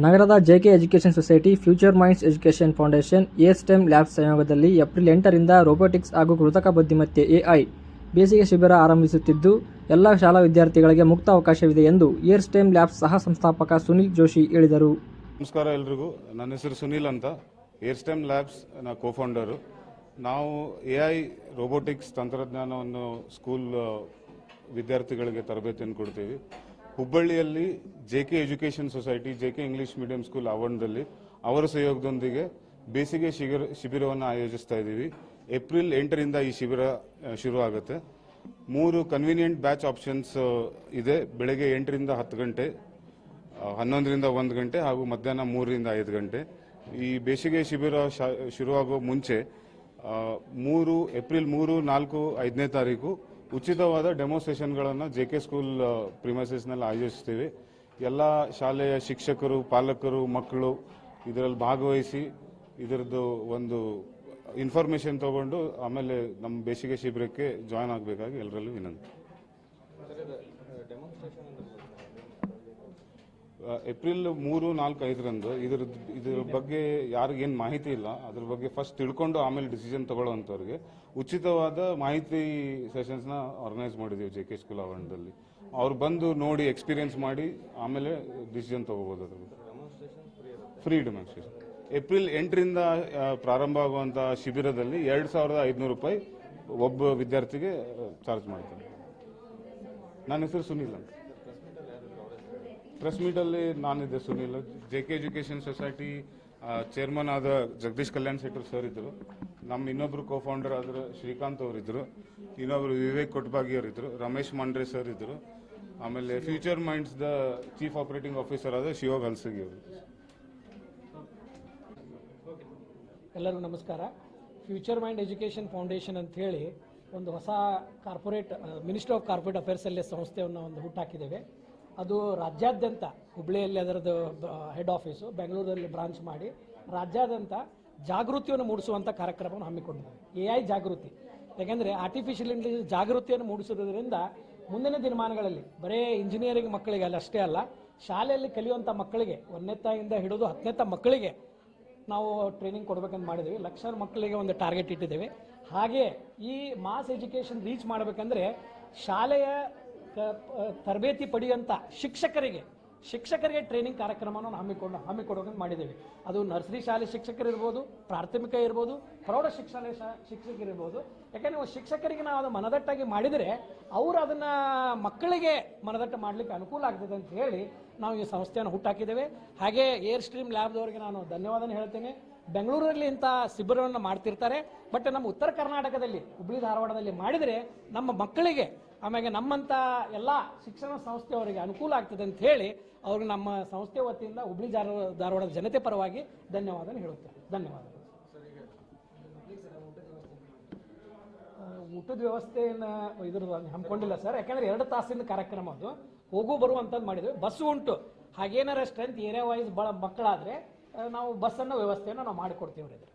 ನಗರದ J K education society future minds education foundation a STEM lab ಸಹಯೋಗದಲ್ಲಿ April ಎಂಟರಿಂದ robotics ಹಾಗೂ ಕೃತಕ ಬುದ್ಧಿಮತ್ತೆ ಎಐ ಬೇಸಿಗೆ ಶಿಬಿರ ಆರಂಭಿಸುತ್ತಿದ್ದು, ಎಲ್ಲ ಶಾಲಾ ವಿದ್ಯಾರ್ಥಿಗಳಿಗೆ ಮುಕ್ತ ಅವಕಾಶವಿದೆ ಎಂದು ಏರ್ ಸ್ಟೆಮ್ ಲ್ಯಾಬ್ ಸಹ ಸಂಸ್ಥಾಪಕ ಸುನೀಲ್ ಜೋಶಿ ಹೇಳಿದರು. ನಮಸ್ಕಾರ ಎಲ್ರಿಗೂ. ನನ್ನ ಹೆಸರು ಸುನೀಲ್ ಅಂತ. ಏರ್ಸ್ಟೆಮ್ ಲ್ಯಾಬ್ಸ್ನ ಕೋಫೌಂಡರು ನಾವು ಎ ಐ ರೋಬೋಟಿಕ್ಸ್ ತಂತ್ರಜ್ಞಾನವನ್ನು ಸ್ಕೂಲ್ ವಿದ್ಯಾರ್ಥಿಗಳಿಗೆ ತರಬೇತಿಯನ್ನು ಕೊಡ್ತೀವಿ. ಹುಬ್ಬಳ್ಳಿಯಲ್ಲಿ J K education society J K English medium school ಆವರಣದಲ್ಲಿ ಅವರ ಸಹಯೋಗದೊಂದಿಗೆ ಬೇಸಿಗೆ ಶಿಬಿರ ಶಿಬಿರವನ್ನು ಆಯೋಜಿಸ್ತಾ ಇದ್ದೀವಿ. ಏಪ್ರಿಲ್ ಎಂಟರಿಂದ ಈ ಶಿಬಿರ ಶುರು ಆಗುತ್ತೆ ಮೂರು ಕನ್ವೀನಿಯಂಟ್ ಬ್ಯಾಚ್ ಆಪ್ಷನ್ಸ್ ಇದೆ. ಬೆಳಗ್ಗೆ ಎಂಟರಿಂದ ಹತ್ತು ಗಂಟೆ ಹನ್ನೊಂದರಿಂದ ಒಂದು ಗಂಟೆ ಹಾಗೂ ಮಧ್ಯಾಹ್ನ ಮೂರರಿಂದ ಐದು ಗಂಟೆ. ಈ ಬೇಸಿಗೆ ಶಿಬಿರ ಶುರುವಾಗೋ ಮುಂಚೆ ಮೂರು ಏಪ್ರಿಲ್ ಮೂರು, ನಾಲ್ಕು, ಐದನೇ ತಾರೀಕು ಉಚಿತವಾದ ಡೆಮೋಸ್ಟ್ರೇಷನ್ಗಳನ್ನು ಜೆ ಕೆ ಸ್ಕೂಲ್ ಪ್ರಿಮೈಸಸ್ನಲ್ಲಿ ಆಯೋಜಿಸ್ತೀವಿ. ಎಲ್ಲ ಶಾಲೆಯ ಶಿಕ್ಷಕರು, ಪಾಲಕರು, ಮಕ್ಕಳು ಇದರಲ್ಲಿ ಭಾಗವಹಿಸಿ ಇದರದ್ದು ಒಂದು ಇನ್ಫಾರ್ಮೇಷನ್ ತಗೊಂಡು ಆಮೇಲೆ ನಮ್ಮ ಬೇಸಿಗೆ ಶಿಬಿರಕ್ಕೆ ಜಾಯ್ನ್ ಆಗಬೇಕಾಗಿ ಎಲ್ಲರಲ್ಲೂ ವಿನಂತಿ. ಏಪ್ರಿಲ್ ಮೂರು ನಾಲ್ಕು ಐದರಂದು ಇದ್ರ ಇದ್ರ ಬಗ್ಗೆ ಯಾರಿಗೇನು ಮಾಹಿತಿ ಇಲ್ಲ. ಅದ್ರ ಬಗ್ಗೆ ಫಸ್ಟ್ ತಿಳ್ಕೊಂಡು ಆಮೇಲೆ ಡಿಸಿಷನ್ ತಗೊಳ್ಳೋವಂಥವ್ರಿಗೆ ಉಚಿತವಾದ ಮಾಹಿತಿ ಸೆಷನ್ಸ್ನ ಆರ್ಗನೈಸ್ ಮಾಡಿದ್ದೀವಿ ಜೆ ಕೆ ಸ್ಕೂಲ್ ಆವರಣದಲ್ಲಿ. ಅವ್ರು ಬಂದು ನೋಡಿ ಎಕ್ಸ್ಪೀರಿಯನ್ಸ್ ಮಾಡಿ ಆಮೇಲೆ ಡಿಸಿಷನ್ ತಗೋಬೋದು ಅದ್ರ ಫ್ರೀ ಡೆಮಾನ್ಸ್ಟ್ರೇಷನ್ ಏಪ್ರಿಲ್ ಎಂಟರಿಂದ ಪ್ರಾರಂಭ ಆಗುವಂಥ ಶಿಬಿರದಲ್ಲಿ ಎರಡು ಸಾವಿರದ ಐದುನೂರು ರೂಪಾಯಿ ಒಬ್ಬ ವಿದ್ಯಾರ್ಥಿಗೆ ಚಾರ್ಜ್ ಮಾಡ್ತಾರೆ. ನನ್ನ ಹೆಸರು ಸುನೀಲ್ ಅಂತ. ಪ್ರೆಸ್ ಮೀಟಲ್ಲಿ ನಾನಿದ್ದೆ Sunil. J K education society chairman ಆದ ಜಗದೀಶ್ ಕಲ್ಯಾಣ್ ಶೆಟ್ಟರ್ ಸರ್ ಇದ್ರು. ನಮ್ಮ ಇನ್ನೊಬ್ರು ಕೋ ಫೌಂಡರ್ ಆದ್ರ ಶ್ರೀಕಾಂತ್ ಅವರಿದ್ರು. ಇನ್ನೊಬ್ರು ವಿವೇಕ್ ಕೊಟ್ಬಾಗಿ ಅವರಿದ್ರು. ರಮೇಶ್ ಮಂಡ್ರೆ ಸರ್ ಇದ್ರು. ಆಮೇಲೆ future minds the chief operating officer ಆದ ಶಿವ ಹಲ್ಸಗಿ ಅವರು. ಎಲ್ಲರಿಗೂ ನಮಸ್ಕಾರ. ಫ್ಯೂಚರ್ ಮೈಂಡ್ ಎಜುಕೇಷನ್ ಫೌಂಡೇಶನ್ ಅಂತ ಹೇಳಿ ಒಂದು ಹೊಸ ಕಾರ್ಪೊರೇಟ್ ಮಿನಿಸ್ಟ್ರಿ ಆಫ್ ಕಾರ್ಪೊರೇಟ್ ಅಫೇರ್ಸಲ್ಲಿ ಸಂಸ್ಥೆಯನ್ನು ಒಂದು ಹುಟ್ಟಾಕಿದ್ದೇವೆ. ಅದು ರಾಜ್ಯಾದ್ಯಂತ ಹುಬ್ಳಿಯಲ್ಲಿ ಅದರದ್ದು ಹೆಡ್ ಆಫೀಸು ಬೆಂಗಳೂರಲ್ಲಿ ಬ್ರಾಂಚ್ ಮಾಡಿ, ರಾಜ್ಯಾದ್ಯಂತ ಜಾಗೃತಿಯನ್ನು ಮೂಡಿಸುವಂಥ ಕಾರ್ಯಕ್ರಮವನ್ನು ಹಮ್ಮಿಕೊಂಡಿದ್ದೇವೆ ಎ ಐ ಜಾಗೃತಿ. ಯಾಕೆಂದರೆ ಆರ್ಟಿಫಿಷಿಯಲ್ ಇಂಟೆಲಿಜೆನ್ಸ್ ಜಾಗೃತಿಯನ್ನು ಮೂಡಿಸುವುದರಿಂದ ಮುಂದಿನ ದಿನಮಾನಗಳಲ್ಲಿ ಬರೇ ಇಂಜಿನಿಯರಿಂಗ್ ಮಕ್ಕಳಿಗೆ ಅಲ್ಲ ಅಷ್ಟೇ ಅಲ್ಲ, ಶಾಲೆಯಲ್ಲಿ ಕಲಿಯುವಂಥ ಮಕ್ಕಳಿಗೆ ಒಂದನೇತಾಯಿಂದ ಹಿಡಿದು ಹತ್ತನೇತ ಮಕ್ಕಳಿಗೆ ನಾವು ಟ್ರೈನಿಂಗ್ ಕೊಡಬೇಕಂತ ಮಾಡಿದ್ದೀವಿ. ಲಕ್ಷ ಮಕ್ಕಳಿಗೆ ಒಂದು ಟಾರ್ಗೆಟ್ ಇಟ್ಟಿದ್ದೇವೆ. ಹಾಗೆ ಈ ಮಾಸ್ ಎಜುಕೇಷನ್ ರೀಚ್ ಮಾಡಬೇಕಂದ್ರೆ ಶಾಲೆಯ ತರಬೇತಿ ಪಡೆಯುವಂಥ ಶಿಕ್ಷಕರಿಗೆ ಶಿಕ್ಷಕರಿಗೆ ಟ್ರೈನಿಂಗ್ ಕಾರ್ಯಕ್ರಮವನ್ನು ಹಮ್ಮಿಕೊಂಡು ಹಮ್ಮಿಕೊಡೋಕೆ ಮಾಡಿದ್ದೇವೆ. ಅದು ನರ್ಸರಿ ಶಾಲೆ ಶಿಕ್ಷಕರು ಇರ್ಬೋದು ಪ್ರಾಥಮಿಕ ಇರ್ಬೋದು, ಪ್ರೌಢ ಶಿಕ್ಷಣ ಶಾ- ಶಿಕ್ಷಕರಿರ್ಬೋದು. ಯಾಕಂದ್ರೆ ನಾವು ಶಿಕ್ಷಕರಿಗೆ ನಾವು ಅದು ಮನದಟ್ಟಾಗಿ ಮಾಡಿದರೆ ಅವರು ಅದನ್ನು ಮಕ್ಕಳಿಗೆ ಮನದಟ್ಟು ಮಾಡಲಿಕ್ಕೆ ಅನುಕೂಲ ಆಗ್ತದೆ ಅಂತ ಹೇಳಿ ನಾವು ಈ ಸಂಸ್ಥೆಯನ್ನು ಹುಟ್ಟಾಕಿದ್ದೇವೆ. ಹಾಗೆ ಏರ್ ಸ್ಟ್ರೀಮ್ ಲ್ಯಾಬ್ದವರಿಗೆ ನಾನು ಧನ್ಯವಾದನ ಹೇಳ್ತೇನೆ. ಬೆಂಗಳೂರಲ್ಲಿ ಇಂಥ ಶಿಬಿರವನ್ನು ಮಾಡ್ತಿರ್ತಾರೆ. ಬಟ್ ನಮ್ಮ ಉತ್ತರ ಕರ್ನಾಟಕದಲ್ಲಿ, ಹುಬ್ಳಿ ಧಾರವಾಡದಲ್ಲಿ ಮಾಡಿದರೆ ನಮ್ಮ ಮಕ್ಕಳಿಗೆ ಆಮೇಲೆ ನಮ್ಮಂಥ ಎಲ್ಲ ಶಿಕ್ಷಣ ಸಂಸ್ಥೆಯವರಿಗೆ ಅನುಕೂಲ ಆಗ್ತದೆ ಅಂತ ಹೇಳಿ ಅವ್ರಿಗೆ ನಮ್ಮ ಸಂಸ್ಥೆ ವತಿಯಿಂದ ಹುಬ್ಳಿ ಧಾರವಾಡ ಧಾರವಾಡದ ಜನತೆ ಪರವಾಗಿ ಧನ್ಯವಾದ ಹೇಳುತ್ತೇನೆ. ಧನ್ಯವಾದಗಳು. ಊಟದ ವ್ಯವಸ್ಥೆಯನ್ನ ಇದ್ರ ಹಮ್ಮಿಕೊಂಡಿಲ್ಲ ಸರ್. ಯಾಕಂದ್ರೆ ಎರಡು ತಾಸಿನ ಕಾರ್ಯಕ್ರಮ ಅದು. ಹೋಗು ಬರುವಂಥದ್ದು ಮಾಡಿದ್ವಿ. ಬಸ್ಸು ಉಂಟು. ಹಾಗೇನಾರ ಸ್ಟ್ರೆಂತ್ ಏರಿಯಾ ವೈಸ್ ಭಾಳ ಮಕ್ಕಳಾದ್ರೆ ನಾವು ಬಸ್ಸನ್ನು ವ್ಯವಸ್ಥೆಯನ್ನು ನಾವು ಮಾಡಿಕೊಡ್ತೀವಿ ಇದ್ರೆ